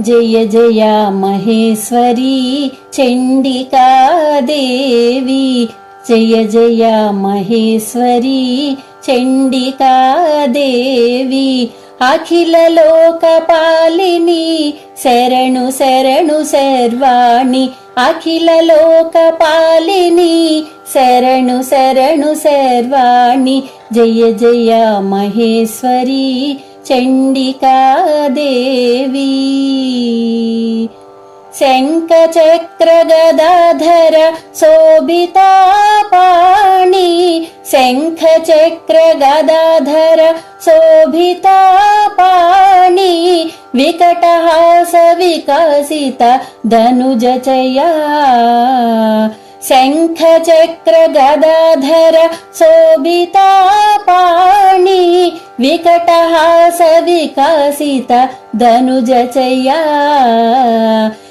జయ జయ మహేశ్వరీ చండికాదేవి జయ జయ మహేశ్వరీ చండికాదేవి అఖిల లోక శరణు శరణు శర్వాణి. అఖిల లోక శరణు శరణు శర్వాణి. జయ జయ మహేశ్వరీ చండికాదేవి శంఖ చక్ర గదాధర శోభితాపాణి. శంఖ చక్ర గదాధర శోభితాపాణి. వికటహాస వికసిత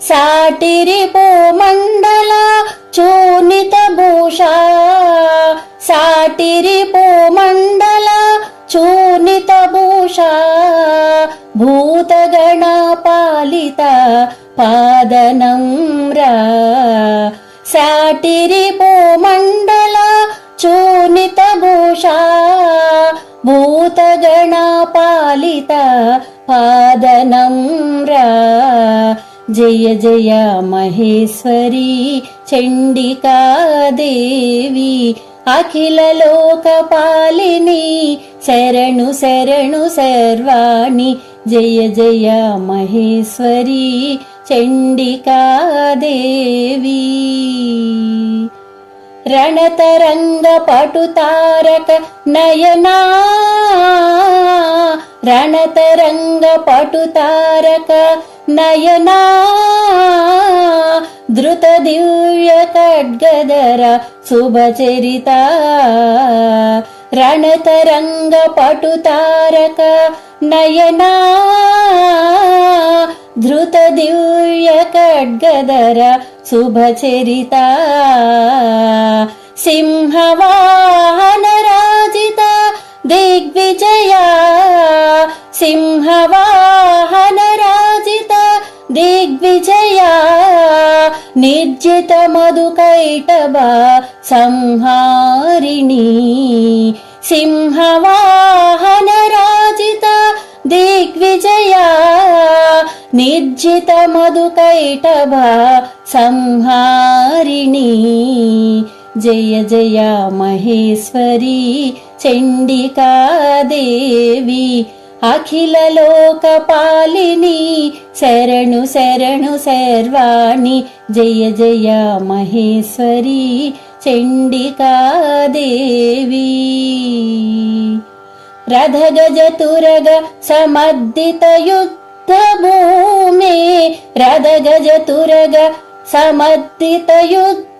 ధనుజ సాటిరి మండల చూనిత భూష. సాటిరి మండల చూనిత భూష. భూతగణ పాలిత పాదనంరా. సాటిరి మండల చూనిత భూష. భూతగణ పాలిత పాదనంరా. జయ జయ మహేశ్వరి చండికాదేవి అఖిల లోక శరణు శరణు సర్వాణి జయ జయ మహేశ్వరి చండికాదేవి. రణతరంగ పటుతారక నయనా రణతరంగ పటుతారక నయనా ధృత దివ్య ఖడ్గదర శుభచరిత రణతరంగ పటు తారక నయనా ధృత దివ్య ఖడ్గదర శుభచరిత సింహవా నిర్జిత మధుకైటభ సంహారిణి? సింహవాహన రాజిత దిగ్విజయా నిర్జిత మధుకైటవ సంహారిణి? జయ జయ మహేశ్వరి చండికాదేవి अखिललोकपालिनी शरणु शरणु सर्वाणि। जय जय महेश्वरी चण्डिका देवी। रथगजतुरग समद्दितयुद्ध रथगजतुरग रध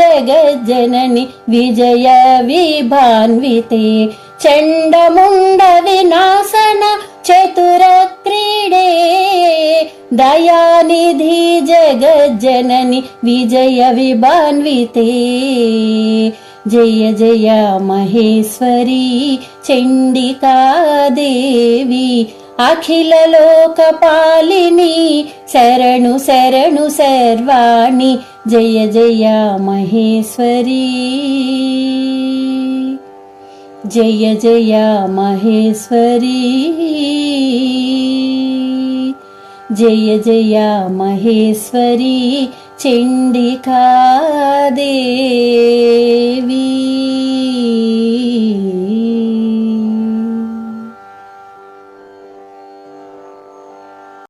జగజ్జనని విజయ విభాన్వితే. చండముండ వినాశన చతుర క్రీడే దయానిధి జగజ్జనని విజయ విభాన్వితే. జయ జయ మహేశ్వరి చండికాదేవి अखिललोकपालिनी शरणु शरणु सर्वाणि। जय जया जय जया महेश्वरी। जय जया महेश्वरी। चिण्डिकादे